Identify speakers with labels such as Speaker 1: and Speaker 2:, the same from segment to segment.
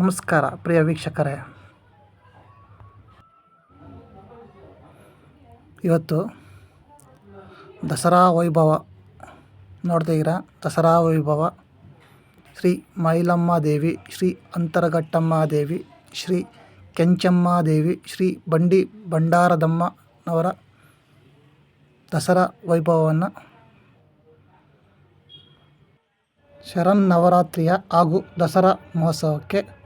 Speaker 1: ನಮಸ್ಕಾರ, ಪ್ರಿಯ ವೀಕ್ಷಕರೇ. ಇವತ್ತು ದಸರಾ ವೈಭವ ನೋಡ್ತಿದ್ದೀರಾ ದಸರಾ ವೈಭವ. ಶ್ರೀ ಮೈಲಮ್ಮ ದೇವಿ, ಶ್ರೀ ಅಂತರಘಟ್ಟಮ್ಮ ದೇವಿ, ಶ್ರೀ ಕೆಂಚಮ್ಮ ದೇವಿ, ಶ್ರೀ ಬಂಡಿ ಭಂಡಾರದಮ್ಮನವರ ದಸರಾ ವೈಭವವನ್ನು ಶರನ್ನವರಾತ್ರಿಯ ಹಾಗೂ ದಸರಾ ಮಹೋತ್ಸವಕ್ಕೆ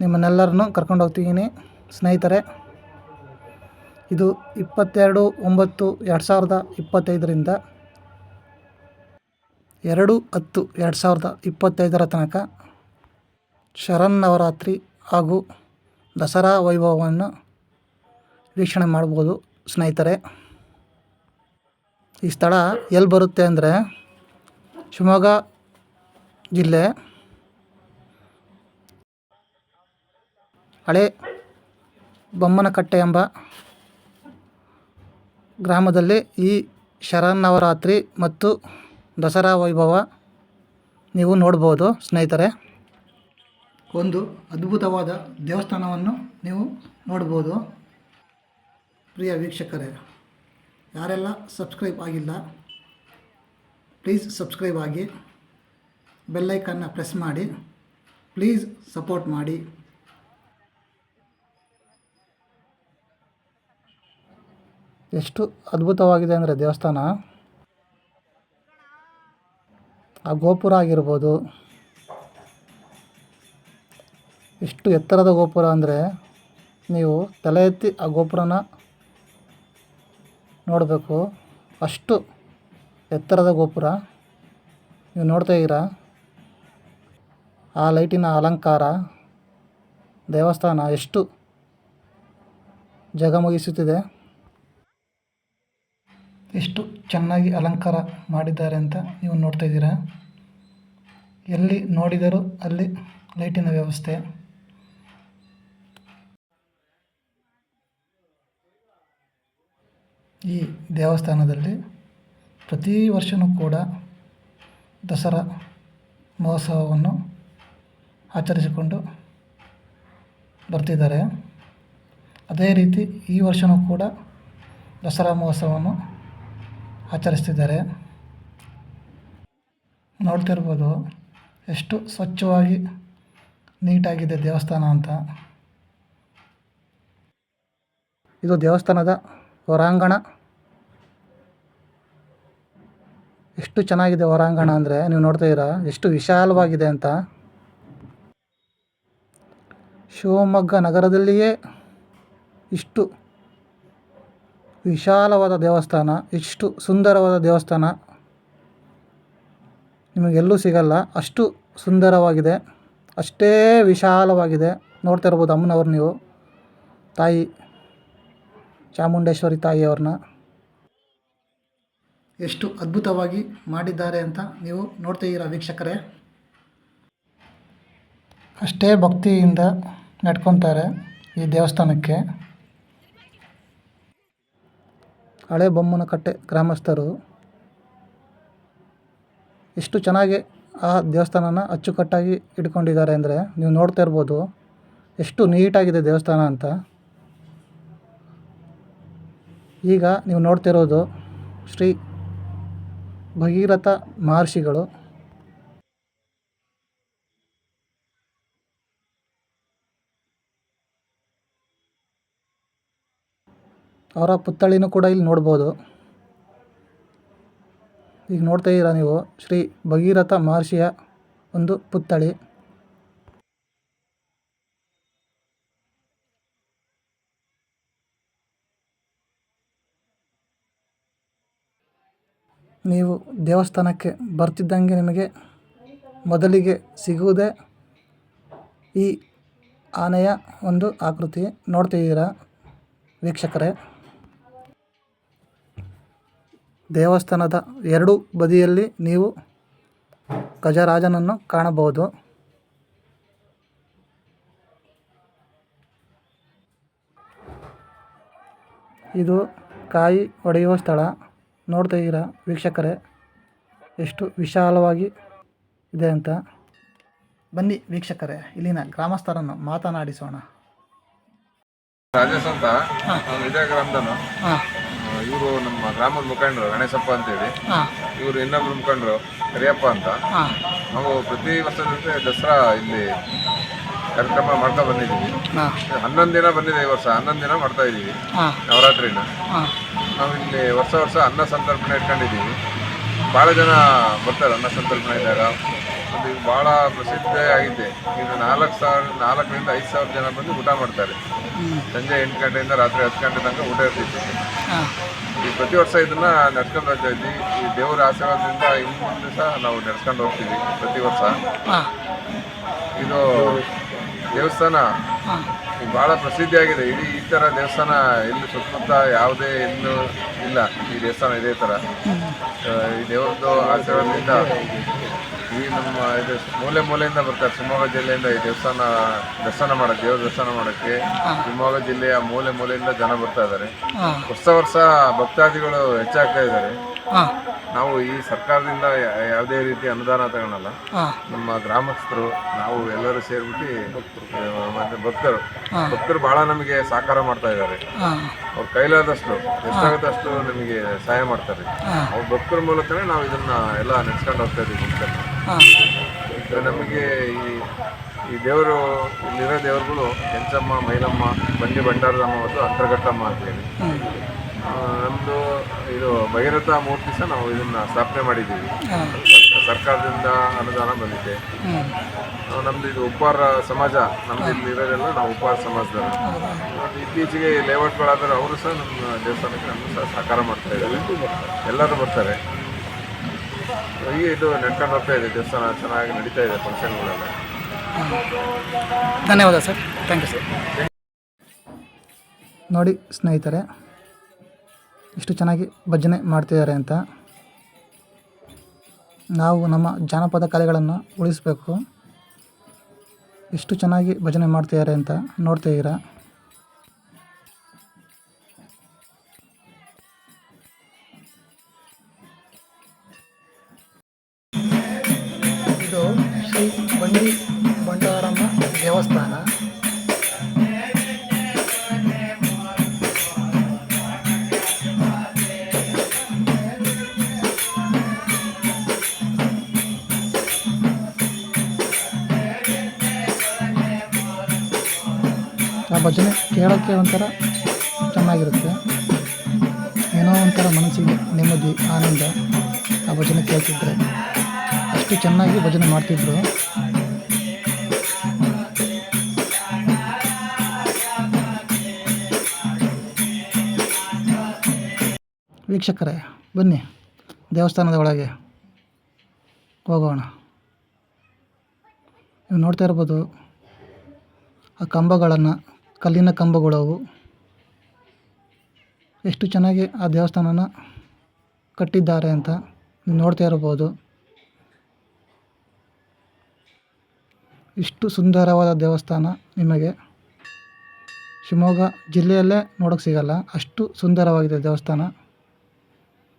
Speaker 1: ನಿಮ್ಮನ್ನೆಲ್ಲರನ್ನು ಕರ್ಕೊಂಡು ಹೋಗ್ತಿದ್ದೀನಿ ಸ್ನೇಹಿತರೆ, ಇದು ಇಪ್ಪತ್ತೆರಡು ಒಂಬತ್ತು ಎರಡು ಸಾವಿರದ ಇಪ್ಪತ್ತೈದರಿಂದ ಎರಡು ಹತ್ತು ಎರಡು ಸಾವಿರದ ಇಪ್ಪತ್ತೈದರ ತನಕ ಶರನ್ನವರಾತ್ರಿ ಹಾಗೂ ದಸರಾ ವೈಭವವನ್ನು ವೀಕ್ಷಣೆ ಮಾಡ್ಬೋದು. ಸ್ನೇಹಿತರೆ, ಈ ಸ್ಥಳ ಎಲ್ಲಿ ಬರುತ್ತೆ ಅಂದರೆ ಶಿವಮೊಗ್ಗ ಜಿಲ್ಲೆ ಹಳೆ ಬೊಮ್ಮನಕಟ್ಟೆ ಎಂಬ ಗ್ರಾಮದಲ್ಲಿ ಈ ಶರನ್ನವರಾತ್ರಿ ಮತ್ತು ದಸರಾ ವೈಭವ ನೀವು ನೋಡ್ಬೋದು ಸ್ನೇಹಿತರೆ. ಒಂದು ಅದ್ಭುತವಾದ ದೇವಸ್ಥಾನವನ್ನು ನೀವು ನೋಡ್ಬೋದು. ಪ್ರಿಯ ವೀಕ್ಷಕರೇ, ಯಾರೆಲ್ಲ ಸಬ್ಸ್ಕ್ರೈಬ್ ಆಗಿಲ್ಲ, ಪ್ಲೀಸ್ ಸಬ್ಸ್ಕ್ರೈಬ್ ಆಗಿ ಬೆಲ್ಲೈಕನ್ನು ಪ್ರೆಸ್ ಮಾಡಿ, ಪ್ಲೀಸ್ ಸಪೋರ್ಟ್ ಮಾಡಿ. ಎಷ್ಟು ಅದ್ಭುತವಾಗಿದೆ ಅಂದರೆ ದೇವಸ್ಥಾನ. ಆ ಗೋಪುರ ಆಗಿರ್ಬೋದು. ಎಷ್ಟು ಎತ್ತರದ ಗೋಪುರ ಅಂದರೆ ನೀವು ತಲೆ ಎತ್ತಿ ಆ ಗೋಪುರನ ನೋಡಬೇಕು. ಅಷ್ಟು ಎತ್ತರದ ಗೋಪುರ ನೀವು ನೋಡ್ತಾ ಇದ್ದೀರಾ? ಆ ಲೈಟಿನ ಅಲಂಕಾರ, ದೇವಸ್ಥಾನ ಎಷ್ಟು ಜಗಮಗಿಸುತ್ತಿದೆ. ಎಷ್ಟು ಚೆನ್ನಾಗಿ ಅಲಂಕಾರ ಮಾಡಿದ್ದಾರೆ ಅಂತ ನೀವು ನೋಡ್ತಾ ಇದ್ದೀರಾ? ಎಲ್ಲಿ ನೋಡಿದರೂ ಅಲ್ಲಿ ಲೈಟಿನ ವ್ಯವಸ್ಥೆ. ಈ ದೇವಸ್ಥಾನದಲ್ಲಿ ಪ್ರತಿ ವರ್ಷವೂ ಕೂಡ ದಸರಾ ಮಹೋತ್ಸವವನ್ನು ಆಚರಿಸಿಕೊಂಡು ಬರ್ತಿದ್ದಾರೆ. ಅದೇ ರೀತಿ ಈ ವರ್ಷವೂ ಕೂಡ ದಸರಾ ಮಹೋತ್ಸವವನ್ನು ಆಚರಿಸ್ತಿದ್ದಾರೆ. ನೋಡ್ತಿರ್ಬೋದು ಎಷ್ಟು ಸ್ವಚ್ಛವಾಗಿ ನೀಟಾಗಿದೆ ದೇವಸ್ಥಾನ ಅಂತ. ಇದು ದೇವಸ್ಥಾನದ ಹೊರಾಂಗಣ. ಎಷ್ಟು ಚೆನ್ನಾಗಿದೆ ಹೊರಾಂಗಣ ಅಂದರೆ, ನೀವು ನೋಡ್ತಾ ಇದ್ದೀರಾ? ಎಷ್ಟು ವಿಶಾಲವಾಗಿದೆ ಅಂತ. ಶಿವಮೊಗ್ಗ ನಗರದಲ್ಲಿಯೇ ಇಷ್ಟು ವಿಶಾಲವಾದ ದೇವಸ್ಥಾನ, ಇಷ್ಟು ಸುಂದರವಾದ ದೇವಸ್ಥಾನ ನಿಮಗೆಲ್ಲೂ ಸಿಗಲ್ಲ. ಅಷ್ಟು ಸುಂದರವಾಗಿದೆ, ಅಷ್ಟೇ ವಿಶಾಲವಾಗಿದೆ. ನೋಡ್ತಾ ಇರ್ಬೋದು ಅಮ್ಮನವ್ರು ನೀವು, ತಾಯಿ, ಚಾಮುಂಡೇಶ್ವರಿ ತಾಯಿಯವ್ರನ್ನ ಎಷ್ಟು ಅದ್ಭುತವಾಗಿ ಮಾಡಿದ್ದಾರೆ ಅಂತ ನೀವು ನೋಡ್ತಿದ್ದೀರಾ ವೀಕ್ಷಕರೇ. ಅಷ್ಟೇ ಭಕ್ತಿಯಿಂದ ನಡ್ಕೊತಾರೆ ಈ ದೇವಸ್ಥಾನಕ್ಕೆ. ಹಳೆ ಬೊಮ್ಮನಕಟ್ಟೆ ಗ್ರಾಮಸ್ಥರು. ಎಷ್ಟು ಚೆನ್ನಾಗಿ ಆ ದೇವಸ್ಥಾನನ ಅಚ್ಚುಕಟ್ಟಾಗಿ ಇಟ್ಕೊಂಡಿದ್ದಾರೆ ಅಂದರೆ ನೀವು ನೋಡ್ತಾ ಇರ್ಬೋದು. ಎಷ್ಟು ನೀಟಾಗಿದೆ ದೇವಸ್ಥಾನ ಅಂತ. ಈಗ ನೀವು ನೋಡ್ತಿರೋದು ಶ್ರೀ ಭಗೀರಥ ಮಹರ್ಷಿಗಳು ಅವರ ಪುತ್ಥಳಿನೂ ಕೂಡ ಇಲ್ಲಿ ನೋಡ್ಬೋದು. ಈಗ ನೋಡ್ತಾ ಇದ್ದೀರಾ ನೀವು? ಶ್ರೀ ಭಗೀರಥ ಮಹರ್ಷಿಯ ಒಂದು ಪುತ್ಥಳಿ. ನೀವು ದೇವಸ್ಥಾನಕ್ಕೆ ಬರ್ತಿದ್ದಂಗೆ ನಿಮಗೆ ಮೊದಲಿಗೆ ಸಿಗುವುದೇ ಈ ಆನೆಯ ಒಂದು ಆಕೃತಿ ನೋಡ್ತಿದ್ದೀರಾ ವೀಕ್ಷಕರೇ? ದೇವಸ್ಥಾನದ ಎರಡು ಬದಿಯಲ್ಲಿ ನೀವು ಗಜರಾಜನನ್ನು ಕಾಣಬಹುದು. ಇದು ಕಾಯಿ ಒಡೆಯುವ ಸ್ಥಳ. ನೋಡ್ತಾ ಇದ್ದೀರಾ ವೀಕ್ಷಕರೇ? ಎಷ್ಟು ವಿಶಾಲವಾಗಿ ಇದೆ ಅಂತ. ಬನ್ನಿ ವೀಕ್ಷಕರೇ ಇಲ್ಲಿನ ಗ್ರಾಮಸ್ಥರನ್ನು ಮಾತನಾಡಿಸೋಣ.
Speaker 2: ರಾಜೇಶ್ ಅಂತ. ಗ್ರಾಮದನು
Speaker 1: ಹಾಂ.
Speaker 2: ಇವರು ನಮ್ಮ ಗ್ರಾಮದ ಮುಖಂಡರು ಗಣೇಶಪ್ಪ ಅಂತೇಳಿ. ಇವರು ಇನ್ನೊಬ್ರು ಮುಖಂಡರು ಕರಿಯಪ್ಪ ಅಂತ. ನಾವು ಪ್ರತಿ ವರ್ಷದಂತೆ ದಸರಾ ಇಲ್ಲಿ ಕಾರ್ಯಕ್ರಮ ಮಾಡ್ತಾ ಬಂದಿದ್ದೀವಿ. ಹನ್ನೊಂದು ದಿನ ಬಂದಿದೆ ಈ ವರ್ಷ ಹನ್ನೊಂದು ದಿನ ಮಾಡ್ತಾ ಇದ್ದೀವಿ. ನವರಾತ್ರಿನ. ನಾವು ಇಲ್ಲಿ ವರ್ಷ ವರ್ಷ ಅನ್ನ ಸಂತರ್ಪಣೆ ಇಟ್ಕೊಂಡಿದ್ದೀವಿ. ಭಾಳ ಜನ ಬರ್ತಾರೆ ಅನ್ನ ಸಂತರ್ಪಣೆ ಇದ್ದಾಗ. ಅದು ಇದು ಭಾಳ ಪ್ರಸಿದ್ಧ ಆಗಿದೆ. ಇದು ನಾಲ್ಕು ಸಾವಿರ ನಾಲ್ಕರಿಂದ ಐದು ಸಾವಿರ ಜನ ಬಂದು ಊಟ ಮಾಡ್ತಾರೆ. ಸಂಜೆ ಎಂಟು ಗಂಟೆಯಿಂದ ರಾತ್ರಿ ಹತ್ತು ಗಂಟೆ ತನಕ ಊಟ ಇರ್ತಿತ್ತು. ಈ ಪ್ರತಿ ವರ್ಷ ಇದನ್ನ ನಡ್ಸ್ಕೊಂಡು ಹೋಗ್ತಾ ಇದ್ವಿ. ಈ ದೇವರ ಆಶೀರ್ವಾದದಿಂದ ಇನ್ನು ಮುಂದೆ ಸಹ ನಾವು ನಡ್ಸ್ಕೊಂಡು ಹೋಗ್ತೀವಿ ಪ್ರತಿ ವರ್ಷ. ಇದು ದೇವಸ್ಥಾನ.
Speaker 1: ಹಾಂ
Speaker 2: ಬಹಳ ಪ್ರಸಿದ್ಧಿಯಾಗಿದೆ ಇಡೀ ಈ ಥರ ದೇವಸ್ಥಾನ ಎಲ್ಲಿ ಸುತ್ತಮುತ್ತ ಯಾವುದೇ ಎಲ್ಲೂ ಇಲ್ಲ. ಈ ದೇವಸ್ಥಾನ ಇದೇ ಥರ ಈ ದೇವರದ್ದು ಆಚರಣೆಯಿಂದ ಈ ನಮ್ಮ ಇದು ಮೂಲೆ ಮೂಲೆಯಿಂದ ಬರ್ತಾರೆ. ಶಿವಮೊಗ್ಗ ಜಿಲ್ಲೆಯಿಂದ ಈ ದೇವಸ್ಥಾನ ದರ್ಶನ ಮಾಡೋಕ್ಕೆ ದೇವ್ರ ದರ್ಶನ ಮಾಡೋಕ್ಕೆ ಶಿವಮೊಗ್ಗ ಜಿಲ್ಲೆಯ ಮೂಲೆ ಮೂಲೆಯಿಂದ ಜನ ಬರ್ತಾ ಇದ್ದಾರೆ. ವರ್ಷ ವರ್ಷ ಭಕ್ತಾದಿಗಳು ಹೆಚ್ಚಾಗ್ತಾ ಇದ್ದಾರೆ. ನಾವು ಈ ಸರ್ಕಾರದಿಂದ ಯಾವುದೇ ರೀತಿ ಅನುದಾನ ತಗೊಳಲ್ಲ. ನಮ್ಮ ಗ್ರಾಮಸ್ಥರು ನಾವು ಎಲ್ಲರೂ ಸೇರಿಬಿಟ್ಟು ಮತ್ತೆ ಭಕ್ತರು. ಭಕ್ತರು ಬಹಳ ನಮಗೆ ಸಹಕಾರ ಮಾಡ್ತಾ ಇದ್ದಾರೆ. ಅವ್ರ ಕೈಲಾದಷ್ಟು ಎಷ್ಟಾಗುತ್ತಷ್ಟು ನಮಗೆ ಸಹಾಯ ಮಾಡ್ತಾರೆ. ಅವ್ರ ಭಕ್ತರ ಮೂಲಕನೇ ನಾವು ಇದನ್ನ ಎಲ್ಲ ನೆನೆಸ್ಕೊಂಡು ಹೋಗ್ತಾ ಇದ್ದೀವಿ. ನಮಗೆ ಈ ಈ ದೇವರು ಇಲ್ಲಿರೋ ದೇವರುಗಳು ಕೆಂಚಮ್ಮ ಮೈಲಮ್ಮ ಬಂಡಿ ಭಂಡಾರದಮ್ಮ ಮತ್ತು ಅಂತರ್ಘಟ್ಟಮ್ಮ ಅಂತೇಳಿ.
Speaker 1: ನಮ್ಮದು
Speaker 2: ಆ, ನಮ್ದು ಇದು ಭಗೀರಥ ಮೂರ್ತಿ ಸಹ ನಾವು ಇದನ್ನ ಸ್ಥಾಪನೆ ಮಾಡಿದ್ದೀವಿ. ಸರ್ಕಾರದಿಂದ ಅನುದಾನ ಬಂದಿದೆ. ನಮ್ದು ಇದು ಉಪ್ಪಾರ ಸಮಾಜ ನಮ್ದು ಇಲ್ಲಿ ಇರೋದೆಲ್ಲ ನಾವು ಉಪ್ಪಾರ ಸಮಾಜದವರು. ಮತ್ತು ಇತ್ತೀಚೆಗೆ ಲೇಔಟ್ಗಳಾದರೆ ಅವರು ಸಹ ನಮ್ಮ ದೇವಸ್ಥಾನಕ್ಕೆ ನಮ್ಮ ಸಹ ಸಹಕಾರ ಮಾಡ್ತಾ ಇದ್ದಾರೆ. ಎಲ್ಲರೂ ಬರ್ತಾರೆ. ಈಗ ಇದು ನಡ್ಕೊಂಡು ಹೋಗ್ತಾ ಇದೆ ದೇವಸ್ಥಾನ ಚೆನ್ನಾಗಿ ನಡೀತಾ ಇದೆ ಫಂಕ್ಷನ್ಗಳೆಲ್ಲ.
Speaker 1: ಧನ್ಯವಾದ ಸರ್. Thank you sir. ನೋಡಿ ಸ್ನೇಹಿತರೆ ಇಷ್ಟು ಚೆನ್ನಾಗಿ ಭಜನೆ ಮಾಡ್ತಿದ್ದಾರೆ ಅಂತ. ನಾವು ನಮ್ಮ ಜಾನಪದ ಕಲೆಗಳನ್ನು ಉಳಿಸಬೇಕು. ಎಷ್ಟು ಚೆನ್ನಾಗಿ ಭಜನೆ ಮಾಡ್ತಿದ್ದಾರೆ ಅಂತ ನೋಡ್ತಾ ಇದ್ದೀರಾ. ಆ ಭಜನೆ ಕೇಳೋಕ್ಕೆ ಒಂಥರ ಚೆನ್ನಾಗಿರುತ್ತೆ. ಏನೋ ಒಂಥರ ಮನಸ್ಸಿಗೆ ನೆಮ್ಮದಿ, ಆನಂದ ಆ ಭಜನೆ ಕೇಳ್ತಿದ್ರೆ. ಅಷ್ಟು ಚೆನ್ನಾಗಿ ಭಜನೆ ಮಾಡ್ತಿದ್ರು. ವೀಕ್ಷಕರೇ, ಬನ್ನಿ ದೇವಸ್ಥಾನದ ಒಳಗೆ ಹೋಗೋಣ. ನೀವು ನೋಡ್ತಾ ಇರ್ಬೋದು, ಆ ಕಂಬಗಳನ್ನು ಕಲ್ಲಿನ ಕಂಬಗಳು ಅವು. ಎಷ್ಟು ಚೆನ್ನಾಗಿ ಆ ದೇವಸ್ಥಾನನ ಕಟ್ಟಿದ್ದಾರೆ ಅಂತ ನೋಡ್ತಾ ಇರ್ಬೋದು ಇಷ್ಟು ಸುಂದರವಾದ ದೇವಸ್ಥಾನ ನಿಮಗೆ ಶಿವಮೊಗ್ಗ ಜಿಲ್ಲೆಯಲ್ಲೇ ನೋಡೋಕ್ಕೆ ಸಿಗಲ್ಲ. ಅಷ್ಟು ಸುಂದರವಾಗಿದೆ ದೇವಸ್ಥಾನ.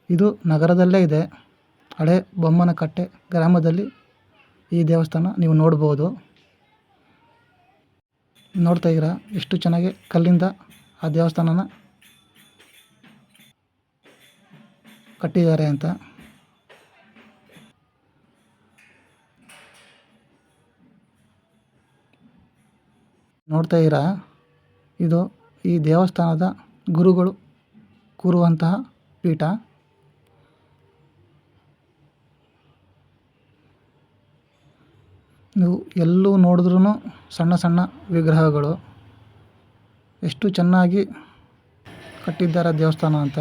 Speaker 1: ಇದು ನಗರದಲ್ಲೇ ಇದೆ. ಹಳೆ ಬೊಮ್ಮನಕಟ್ಟೆ ಗ್ರಾಮದಲ್ಲಿ ಈ ದೇವಸ್ಥಾನ ನೀವು ನೋಡ್ಬೋದು. ನೋಡ್ತಾ ಇದ್ದೀರಾ? ಎಷ್ಟು ಚೆನ್ನಾಗಿ ಕಲ್ಲಿಂದ ಆ ದೇವಸ್ಥಾನನ ಕಟ್ಟಿದ್ದಾರೆ ಅಂತ. ನೋಡ್ತಾ ಇದ್ದೀರಾ? ಇದು ಈ ದೇವಸ್ಥಾನದ ಗುರುಗಳು ಕೂರುವಂತಹ ಪೀಠ. ನೀವು ಎಲ್ಲೂ ನೋಡಿದ್ರೂ ಸಣ್ಣ ಸಣ್ಣ ವಿಗ್ರಹಗಳು. ಎಷ್ಟು ಚೆನ್ನಾಗಿ ಕಟ್ಟಿದ್ದಾರೆ ದೇವಸ್ಥಾನ ಅಂತ.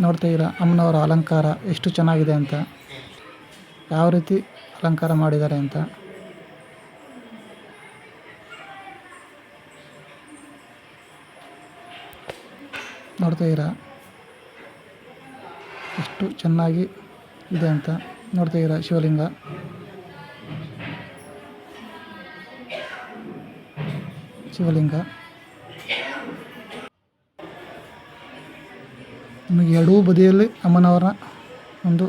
Speaker 1: ನೋಡ್ತಾ ಅಮ್ಮನವರ ಅಲಂಕಾರ ಎಷ್ಟು ಚೆನ್ನಾಗಿದೆ ಅಂತ. ಯಾವ ರೀತಿ ಅಲಂಕಾರ ಮಾಡಿದ್ದಾರೆ ಅಂತ. ನೋಡ್ತಾ ಎಷ್ಟು ಚೆನ್ನಾಗಿ ಇದೆ ಅಂತ ನೋಡ್ತಾ ಇದ್ದೀರಾ ಶಿವಲಿಂಗ? ಶಿವಲಿಂಗ. ನಮಗೆ ಎರಡೂ ಬದಿಯಲ್ಲಿ ಅಮ್ಮನವರ ಒಂದು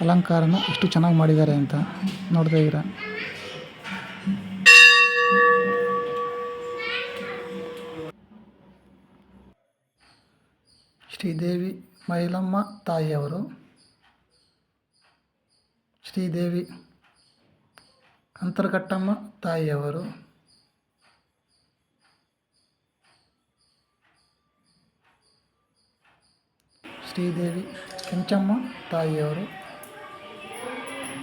Speaker 1: ಅಲಂಕಾರನ ಎಷ್ಟು ಚೆನ್ನಾಗಿ ಮಾಡಿದ್ದಾರೆ ಅಂತ ನೋಡ್ತಾ ಇದ್ದೀರಾ? ಶ್ರೀದೇವಿ ಮೈಲಮ್ಮ ತಾಯಿಯವರು. ಶ್ರೀದೇವಿ ಅಂತರ್ಘಟ್ಟಮ್ಮ ತಾಯಿಯವರು. ಶ್ರೀದೇವಿ ಕೆಂಚಮ್ಮ ತಾಯಿಯವರು.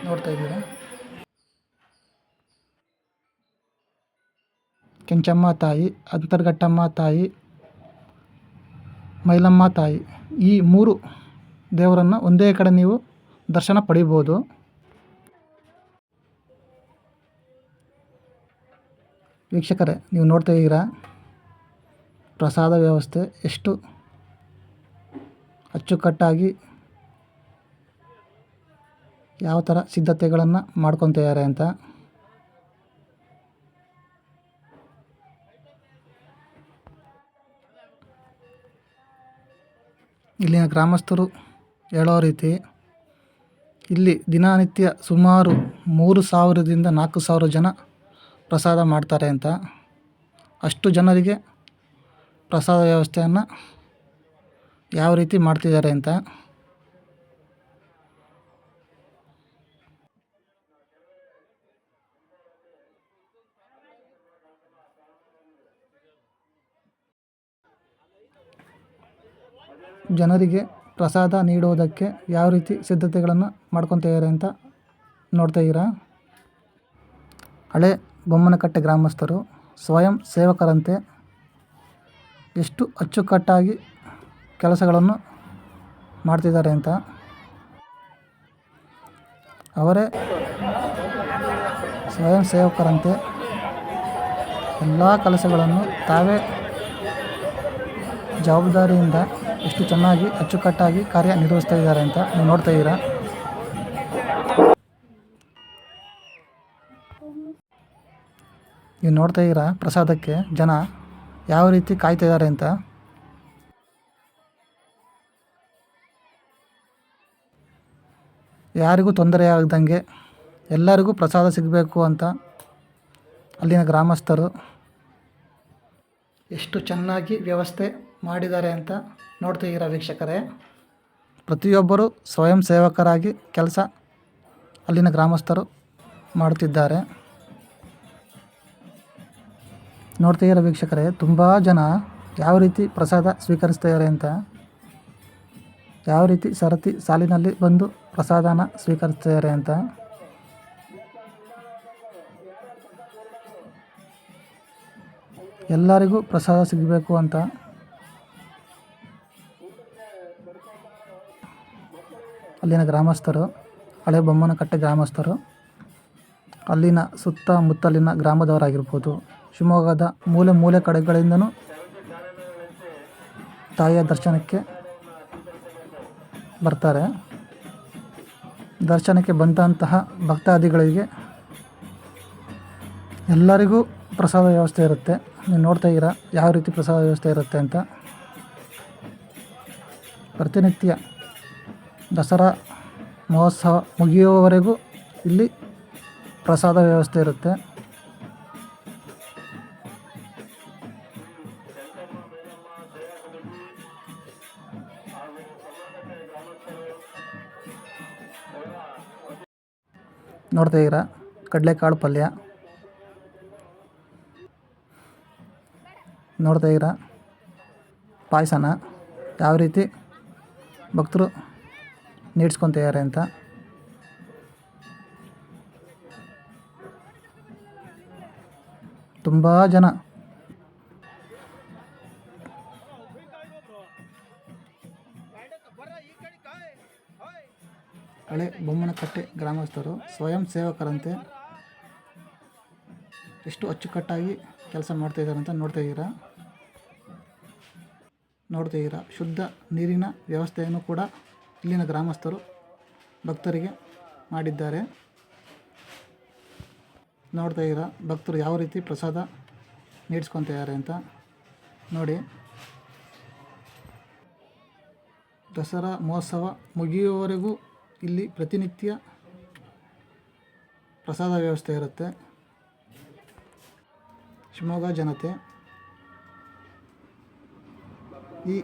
Speaker 1: ನೋಡ್ತಾ ಇದ್ದೀರಾ? ಕೆಂಚಮ್ಮ ತಾಯಿ ಅಂತರ್ಘಟ್ಟಮ್ಮ ತಾಯಿ ಮೈಲಮ್ಮ ತಾಯಿ. ಈ ಮೂರು ದೇವರನ್ನು ಒಂದೇ ಕಡೆ ನೀವು ದರ್ಶನ ಪಡಿಬೋದು. ವೀಕ್ಷಕರೇ, ನೀವು ನೋಡ್ತಾ ಇದ್ದೀರಾ? ಪ್ರಸಾದ ವ್ಯವಸ್ಥೆ ಎಷ್ಟು ಅಚ್ಚುಕಟ್ಟಾಗಿ ಯಾವ ಥರ ಸಿದ್ಧತೆಗಳನ್ನು ಮಾಡ್ಕೊತಿದ್ದಾರೆ ಅಂತ. ಇಲ್ಲಿನ ಗ್ರಾಮಸ್ಥರು ಹೇಳೋ ರೀತಿ ಇಲ್ಲಿ ದಿನನಿತ್ಯ ಸುಮಾರು ಮೂರು ಸಾವಿರದಿಂದ ನಾಲ್ಕು ಸಾವಿರ ಜನ ಪ್ರಸಾದ ಮಾಡ್ತಾರೆ ಅಂತ. ಅಷ್ಟು ಜನರಿಗೆ ಪ್ರಸಾದ ವ್ಯವಸ್ಥೆಯನ್ನು ಯಾವ ರೀತಿ ಮಾಡ್ತಿದ್ದಾರೆ ಅಂತ ಜನರಿಗೆ ಪ್ರಸಾದ ನೀಡುವುದಕ್ಕೆ ಯಾವ ರೀತಿ ಸಿದ್ಧತೆಗಳನ್ನು ಮಾಡ್ಕೊತಿದ್ದಾರೆ ಅಂತ ನೋಡ್ತಾ ಇದ್ದೀರಾ? ಹಳೆ ಬೊಮ್ಮನಕಟ್ಟೆ ಗ್ರಾಮಸ್ಥರು ಸ್ವಯಂ ಸೇವಕರಂತೆ ಎಷ್ಟು ಅಚ್ಚುಕಟ್ಟಾಗಿ ಕೆಲಸಗಳನ್ನು ಮಾಡ್ತಿದ್ದಾರೆ ಅಂತ. ಅವರೇ ಸ್ವಯಂ ಸೇವಕರಂತೆ ಎಲ್ಲ ಕೆಲಸಗಳನ್ನು ತಾವೇ ಜವಾಬ್ದಾರಿಯಿಂದ ಎಷ್ಟು ಚೆನ್ನಾಗಿ, ಅಚ್ಚುಕಟ್ಟಾಗಿ ಕಾರ್ಯನಿರ್ವಹಿಸ್ತಾ ಇದ್ದಾರೆ ಅಂತ ನೀವು ನೋಡ್ತಾ ಇದ್ದೀರಾ? ನೀವು ನೋಡ್ತಾ ಇದ್ದೀರಾ ಪ್ರಸಾದಕ್ಕೆ ಜನ ಯಾವ ರೀತಿ ಕಾಯ್ತಾ ಇದ್ದಾರೆ ಅಂತ? ಯಾರಿಗೂ ತೊಂದರೆ ಆಗದಂಗೆ ಎಲ್ಲರಿಗೂ ಪ್ರಸಾದ ಸಿಗಬೇಕು ಅಂತ ಅಲ್ಲಿನ ಗ್ರಾಮಸ್ಥರು ಎಷ್ಟು ಚೆನ್ನಾಗಿ ವ್ಯವಸ್ಥೆ ಮಾಡಿದ್ದಾರೆ ಅಂತ ನೋಡ್ತಾ ಇದ್ದೀರಾ ವೀಕ್ಷಕರೇ. ಪ್ರತಿಯೊಬ್ಬರು ಸ್ವಯಂ ಸೇವಕರಾಗಿ ಕೆಲಸ ಅಲ್ಲಿನ ಗ್ರಾಮಸ್ಥರು ಮಾಡುತ್ತಿದ್ದಾರೆ ನೋಡ್ತಿದ್ದೀರ ವೀಕ್ಷಕರೇ, ತುಂಬ ಜನ ಯಾವ ರೀತಿ ಪ್ರಸಾದ ಸ್ವೀಕರಿಸ್ತಿದ್ದಾರೆ ಅಂತ, ಯಾವ ರೀತಿ ಸರತಿ ಸಾಲಿನಲ್ಲಿ ಬಂದು ಪ್ರಸಾದನ ಸ್ವೀಕರಿಸ್ತಿದ್ದಾರೆ ಅಂತ. ಎಲ್ಲರಿಗೂ ಪ್ರಸಾದ ಸಿಗಬೇಕು ಅಂತ ಅಲ್ಲಿನ ಗ್ರಾಮಸ್ಥರು, ಹಳೆ ಬೊಮ್ಮನಕಟ್ಟೆ ಗ್ರಾಮಸ್ಥರು, ಅಲ್ಲಿನ ಸುತ್ತಮುತ್ತಲಿನ ಗ್ರಾಮದವರಾಗಿರ್ಬೋದು. ಶಿವಮೊಗ್ಗದ ಮೂಲೆ ಮೂಲೆ ಕಡೆಗಳಿಂದನೂ ತಾಯಿಯ ದರ್ಶನಕ್ಕೆ ಬರ್ತಾರೆ. ದರ್ಶನಕ್ಕೆ ಬಂದಂತಹ ಭಕ್ತಾದಿಗಳಿಗೆ ಎಲ್ಲರಿಗೂ ಪ್ರಸಾದ ವ್ಯವಸ್ಥೆ ಇರುತ್ತೆ. ನೀವು ನೋಡ್ತಾ ಇದ್ದೀರಾ, ಯಾವ ರೀತಿ ಪ್ರಸಾದ ವ್ಯವಸ್ಥೆ ಇರುತ್ತೆ ಅಂತ. ಪ್ರತಿನಿತ್ಯ ದಸರಾ ಮಹೋತ್ಸವ ಮುಗಿಯುವವರೆಗೂ ಇಲ್ಲಿ ಪ್ರಸಾದ ವ್ಯವಸ್ಥೆ ಇರುತ್ತೆ. ನೋಡ್ತಾ ಇದ್ದೀರಾ? ಕಡಲೆಕಾಳು ಪಲ್ಯ. ನೋಡ್ತಾ ಇದ್ದೀರಾ? ಪಾಯಸನ. ಯಾವ ರೀತಿ? ಭಕ್ತರು ನೀಡ್ಸ್ಕೊತಿದ್ದಾರೆ ಅಂತ. ತುಂಬ ಜನ. ಹಳೆ ಬೊಮ್ಮನಕಟ್ಟೆ ಗ್ರಾಮಸ್ಥರು ಸ್ವಯಂ ಸೇವಕರಂತೆ ಎಷ್ಟು ಅಚ್ಚುಕಟ್ಟಾಗಿ ಕೆಲಸ ಮಾಡ್ತಾಯಿದ್ದಾರೆ ಅಂತ ನೋಡ್ತಾ ಇದ್ದೀರಾ? ನೋಡ್ತಾ ಇದ್ದೀರಾ? ಶುದ್ಧ ನೀರಿನ ವ್ಯವಸ್ಥೆಯನ್ನು ಕೂಡ ಇಲ್ಲಿನ ಗ್ರಾಮಸ್ಥರು ಭಕ್ತರಿಗೆ ಮಾಡಿದ್ದಾರೆ. ನೋಡ್ತಾ ಇದ್ದೀರಾ, ಭಕ್ತರು ಯಾವ ರೀತಿ ಪ್ರಸಾದ ನೀಡ್ಸ್ಕೊತಿದ್ದಾರೆ ಅಂತ ನೋಡಿ. ದಸರಾ ಮಹೋತ್ಸವ ಮುಗಿಯುವವರೆಗೂ ಇಲ್ಲಿ ಪ್ರತಿನಿತ್ಯ ಪ್ರಸಾದ ವ್ಯವಸ್ಥೆ ಇರುತ್ತೆ. ಶಿವಮೊಗ್ಗ ಜನತೆ ಈ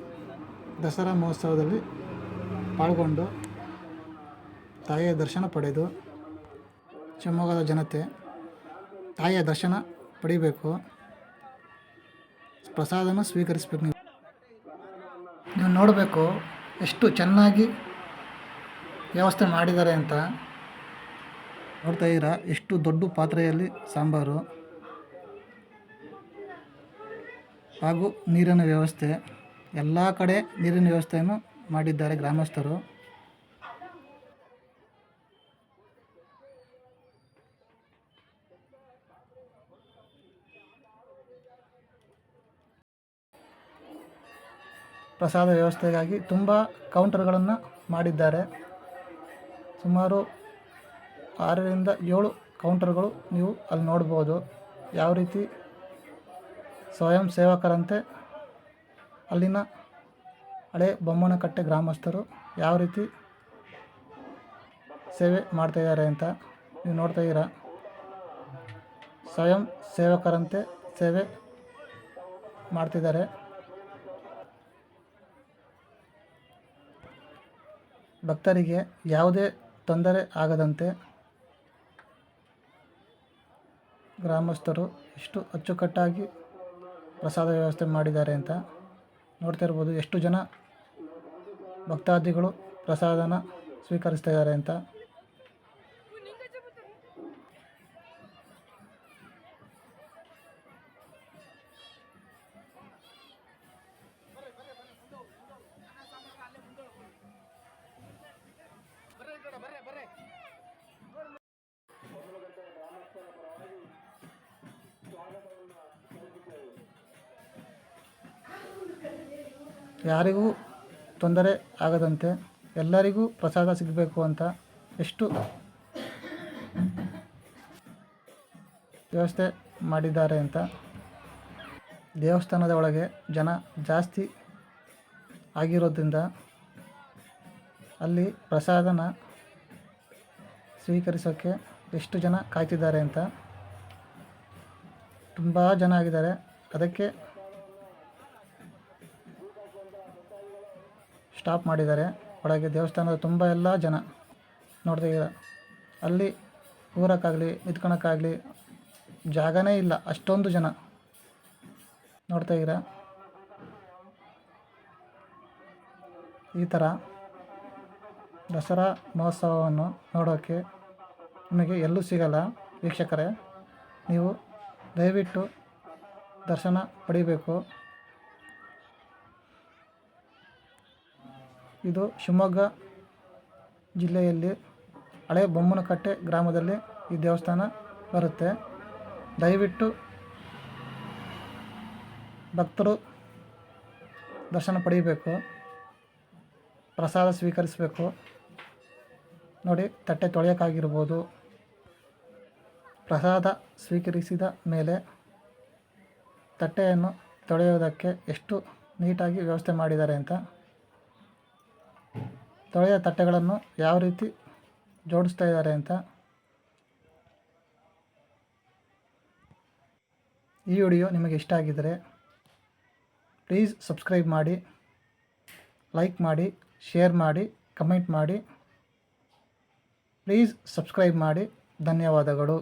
Speaker 1: ದಸರಾ ಮಹೋತ್ಸವದಲ್ಲಿ ಪಾಲ್ಗೊಂಡು ತಾಯಿಯ ದರ್ಶನ ಪಡೆದು ಶಿವಮೊಗ್ಗದ ಜನತೆ ತಾಯಿಯ ದರ್ಶನ ಪಡಿಬೇಕು. ಪ್ರಸಾದನ ಸ್ವೀಕರಿಸಬೇಕು ನೀವು. ನೀವು ನೋಡಬೇಕು ಎಷ್ಟು ಚೆನ್ನಾಗಿ ವ್ಯವಸ್ಥೆ ಮಾಡಿದ್ದಾರೆ ಅಂತ. ನೋಡ್ತಾ ಇದ್ದೀರಾ, ಎಷ್ಟು ದೊಡ್ಡ ಪಾತ್ರೆಯಲ್ಲಿ ಸಾಂಬಾರು. ಹಾಗೂ ನೀರಿನ ವ್ಯವಸ್ಥೆ, ಎಲ್ಲ ಕಡೆ ನೀರಿನ ವ್ಯವಸ್ಥೆಯನ್ನು ಮಾಡಿದ್ದಾರೆ ಗ್ರಾಮಸ್ಥರು. ಪ್ರಸಾದ ವ್ಯವಸ್ಥೆಗಾಗಿ ತುಂಬ ಕೌಂಟರ್ಗಳನ್ನು ಮಾಡಿದ್ದಾರೆ. ಸುಮಾರು ಆರರಿಂದ ಏಳು ಕೌಂಟರ್ಗಳು ನೀವು ಅಲ್ಲಿ ನೋಡ್ಬೋದು. ಯಾವ ರೀತಿ ಸ್ವಯಂ ಸೇವಕರಂತೆ ಅಲ್ಲಿನ ಹಳೆ ಬೊಮ್ಮನಕಟ್ಟೆ ಗ್ರಾಮಸ್ಥರು ಯಾವ ರೀತಿ ಸೇವೆ ಮಾಡ್ತಾಯಿದ್ದಾರೆ ಅಂತ ನೀವು ನೋಡ್ತಾ ಇದ್ದೀರಾ? ಸ್ವಯಂ ಸೇವಕರಂತೆ ಸೇವೆ ಮಾಡ್ತಿದ್ದಾರೆ. ಭಕ್ತರಿಗೆ ಯಾವುದೇ ತೊಂದರೆ ಆಗದಂತೆ ಗ್ರಾಮಸ್ಥರು ಎಷ್ಟು ಅಚ್ಚುಕಟ್ಟಾಗಿ ಪ್ರಸಾದ ವ್ಯವಸ್ಥೆ ಮಾಡಿದ್ದಾರೆ ಅಂತ ನೋಡ್ತಾ ಇರ್ಬೋದು. ಎಷ್ಟು ಜನ ಭಕ್ತಾದಿಗಳು ಪ್ರಸಾದನ ಸ್ವೀಕರಿಸ್ತಾ ಇದ್ದಾರೆ ಅಂತ. ಯಾರಿಗೂ ತೊಂದರೆ ಆಗದಂತೆ ಎಲ್ಲರಿಗೂ ಪ್ರಸಾದ ಸಿಗಬೇಕು ಅಂತ ಎಷ್ಟು ವ್ಯವಸ್ಥೆ ಮಾಡಿದ್ದಾರೆ ಅಂತ. ದೇವಸ್ಥಾನದ ಒಳಗೆ ಜನ ಜಾಸ್ತಿ ಆಗಿರೋದ್ರಿಂದ ಅಲ್ಲಿ ಪ್ರಸಾದನ ಸ್ವೀಕರಿಸೋಕ್ಕೆ ಎಷ್ಟು ಜನ ಕಾಯ್ತಿದ್ದಾರೆ ಅಂತ. ತುಂಬ ಜನ ಆಗಿದ್ದಾರೆ. ಅದಕ್ಕೆ ಸ್ಟಾಪ್ ಮಾಡಿದ್ದಾರೆ. ಒಳಗೆ ದೇವಸ್ಥಾನದ ತುಂಬ ಎಲ್ಲ ಜನ. ನೋಡ್ತಾ ಇದ್ದೀರ? ಅಲ್ಲಿ ಊರಕ್ಕಾಗಲಿ, ನಿಂತ್ಕೊಳಕ್ಕಾಗಲಿ ಜಾಗನೇ ಇಲ್ಲ. ಅಷ್ಟೊಂದು ಜನ. ನೋಡ್ತಾ ಇದ್ದೀರ? ಈ ಥರ ದಸರಾ ಮಹೋತ್ಸವವನ್ನು ನೋಡೋಕ್ಕೆ ನಿಮಗೆ ಎಲ್ಲೂ ಸಿಗಲ್ಲ. ವೀಕ್ಷಕರೇ, ನೀವು ದಯವಿಟ್ಟು ದರ್ಶನ ಪಡಿಬೇಕು. ಇದು ಶಿವಮೊಗ್ಗ ಜಿಲ್ಲೆಯಲ್ಲಿ ಹಳೆ ಬೊಮ್ಮನಕಟ್ಟೆ ಗ್ರಾಮದಲ್ಲಿ ಈ ದೇವಸ್ಥಾನ ಬರುತ್ತೆ. ದಯವಿಟ್ಟು ಭಕ್ತರು ದರ್ಶನ ಪಡೆಯಬೇಕು. ಪ್ರಸಾದ ಸ್ವೀಕರಿಸಬೇಕು. ನೋಡಿ, ತಟ್ಟೆ ತೊಳೆಯೋಕ್ಕಾಗಿರ್ಬೋದು. ಪ್ರಸಾದ ಸ್ವೀಕರಿಸಿದ ಮೇಲೆ ತಟ್ಟೆಯನ್ನು ತೊಳೆಯುವುದಕ್ಕೆ ಎಷ್ಟು ನೀಟಾಗಿ ವ್ಯವಸ್ಥೆ ಮಾಡಿದ್ದಾರೆ ಅಂತ ತೊಳೆದ ತಟ್ಟೆಗಳನ್ನು ಯಾವ ರೀತಿ ಜೋಡಿಸ್ತಾ ಇದ್ದಾರೆ ಅಂತ ಈ ವಿಡಿಯೋ ನಿಮಗೆ ಇಷ್ಟ ಆಗಿದ್ದರೆ ಪ್ಲೀಸ್ ಸಬ್ಸ್ಕ್ರೈಬ್ ಮಾಡಿ, ಲೈಕ್ ಮಾಡಿ, ಶೇರ್ ಮಾಡಿ, ಕಮೆಂಟ್ ಮಾಡಿ. ಪ್ಲೀಸ್ ಸಬ್ಸ್ಕ್ರೈಬ್ ಮಾಡಿ. ಧನ್ಯವಾದಗಳು.